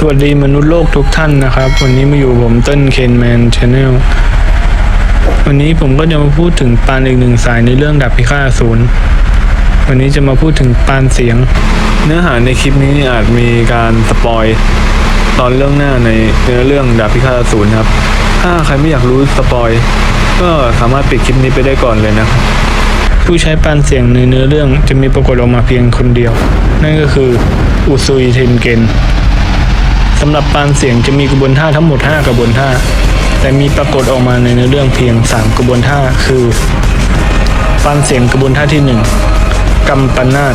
สวัสดีมนุษย์โลกทุกท่านนะครับ วันนี้มาอยู่ผมเต้นเคนแมนชาแนลวันนี้ผมก็จะมาพูดถึงปานอีกหนึ่งสายในเรื่องดาบพิฆาตอสูรวันนี้จะมาพูดถึงปานเสียง เนื้อหาในคลิปนี้อาจมีการสปอยตอนเรื่องหน้าในเนื้อเรื่องดาบพิฆาตอสูรครับ ถ้าใครไม่อยากรู้สปอยก็สามารถปิดคลิปนี้ไปได้ก่อนเลยนะครับผู้ใช้ปานเสียงในเนื้อเรื่องจะมีปรากฏออกมาเพียงคนเดียว นั่นก็คืออุซุยเทนเกน สำหรับปานเสียงจะมีกระบวนท่าทั้งหมด 5 กระบวนท่า แต่มีปรากฏออกมาในเนื้อเรื่องเพียง 3 กระบวนท่าคือ ปานเสียงกระบวนท่าที่ 1กำปนาต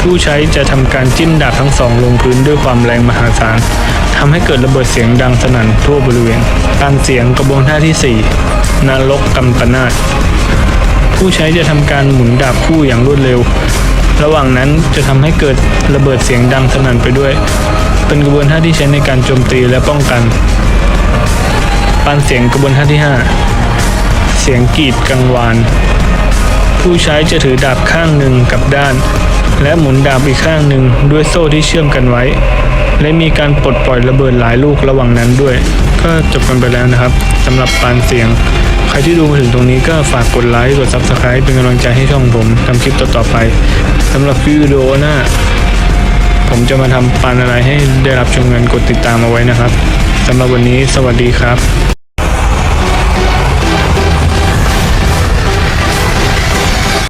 ผู้ใช้จะทำการจิ้มดาบทั้งสองลงพื้นด้วยความแรงมหาศาลทำให้เกิดระเบิดเสียงดังสนั่นทั่วบริเวณปานเสียงกระบวนท่าที่ 4นรกกำปนาตผู้ใช้จะทำการหมุนดาบคู่อย่างรวดเร็ว ระหว่างนั้นจะทำให้เกิดระเบิดเสียงดังสนั่นไปด้วย เป็นกระบวนท่าที่ใช้ในการโจมตีและป้องกันปานเสียงกระบวนท่าที่ 5 เสียงกรีดกังวาน ผู้ใช้จะถือดาบข้างหนึ่งกับด้าน และหมุนดาบอีกข้างหนึ่งด้วยโซ่ที่เชื่อมกันไว้ และมีการปลดปล่อยระเบิดหลายลูกระหว่างนั้นด้วย ก็จบกันไปแล้วนะครับสำหรับปานเสียง ใครที่ดูมาถึงตรงนี้ก็ฝากกดไลค์กด Subscribe เป็นกำลังใจให้ช่องผมทำคลิปต่อๆไปสำหรับวิดีโอหน้า ผมจะมาทำปันอะไรให้ได้รับชมเงินกดติดตามเอาไว้นะครับสำหรับวันนี้สวัสดีครับ